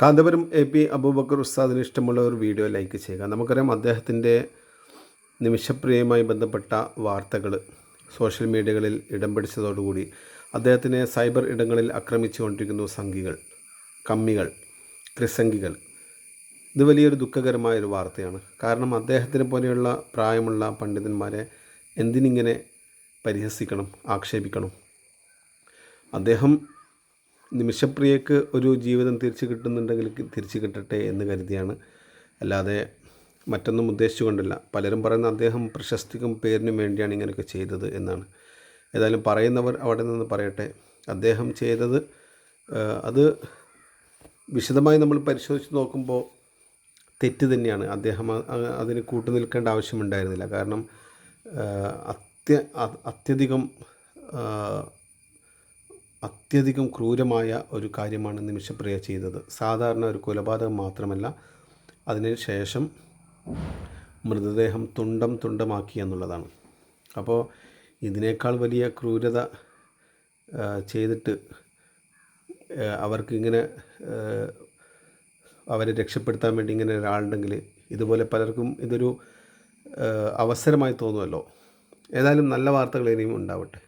Kanthapuram A P Abubakar ഉസ്താദിന് ഇഷ്ടമുള്ള ഒരു വീഡിയോ ലൈക്ക് ചെയ്യുക. നമുക്കറിയാം അദ്ദേഹത്തിന്റെ നിമിഷപ്രിയയുമായി ബന്ധപ്പെട്ട വാർത്തകൾ സോഷ്യൽ മീഡിയകളിൽ ഇടം പിടിച്ചതോടുകൂടി അദ്ദേഹത്തിനെ സൈബർ ഇടങ്ങളിൽ ആക്രമിച്ചുകൊണ്ടിരിക്കുന്നു സംഘികൾ കമ്മികൾ ത്രിസംഖികൾ ഇത് വലിയൊരു ദുഃഖകരമായൊരു വാർത്തയാണ്. കാരണം അദ്ദേഹത്തിനെ പോലെയുള്ള പ്രായമുള്ള പണ്ഡിതന്മാരെ എന്തിനിങ്ങനെ പരിഹസിക്കണം ആക്ഷേപിക്കണം? അദ്ദേഹം നിമിഷപ്രിയക്ക് ഒരു ജീവിതം തിരിച്ചു കിട്ടുന്നുണ്ടെങ്കിൽ തിരിച്ചു കിട്ടട്ടെ എന്ന് കരുതിയാണ്. അല്ലാതെ മറ്റൊന്നും ഉദ്ദേശിച്ചുകൊണ്ടല്ല. പലരും പറയുന്ന അദ്ദേഹം പ്രശസ്തിക്കും പേരിനും വേണ്ടിയാണ് ഇങ്ങനെയൊക്കെ ചെയ്തത് എന്നാണ്. ഏതായാലും പറയുന്നവർ അവിടെ നിന്ന് പറയട്ടെ. അദ്ദേഹം ചെയ്തത് അത് വിശദമായി നമ്മൾ പരിശോധിച്ച് നോക്കുമ്പോൾ തെറ്റ് തന്നെയാണ്. അദ്ദേഹം അതിന് കൂട്ടു നിൽക്കേണ്ട ആവശ്യമുണ്ടായിരുന്നില്ല. കാരണം അത്യ അത്യധികം അത്യധികം ക്രൂരമായ ഒരു കാര്യമാണ് നിമിഷപ്രിയ ചെയ്തത്. സാധാരണ ഒരു കൊലപാതകം മാത്രമല്ല അതിന് ശേഷം മൃതദേഹം തുണ്ടം തുണ്ടമാക്കി എന്നുള്ളതാണ്. അപ്പോൾ ഇതിനേക്കാൾ വലിയ ക്രൂരത ചെയ്തിട്ട് ആ, അവർക്ക് ഇങ്ങനെ ആ, അവരെ രക്ഷപ്പെടുത്താൻ വേണ്ടി ഇങ്ങനെ ഒരാളുണ്ടെങ്കിൽ ഇതുപോലെ പലർക്കും ഇതൊരു അവസരമായി തോന്നുമല്ലോ. ഏതായാലും നല്ല വാർത്തകൾ ഇനിയും ഉണ്ടാവട്ടെ.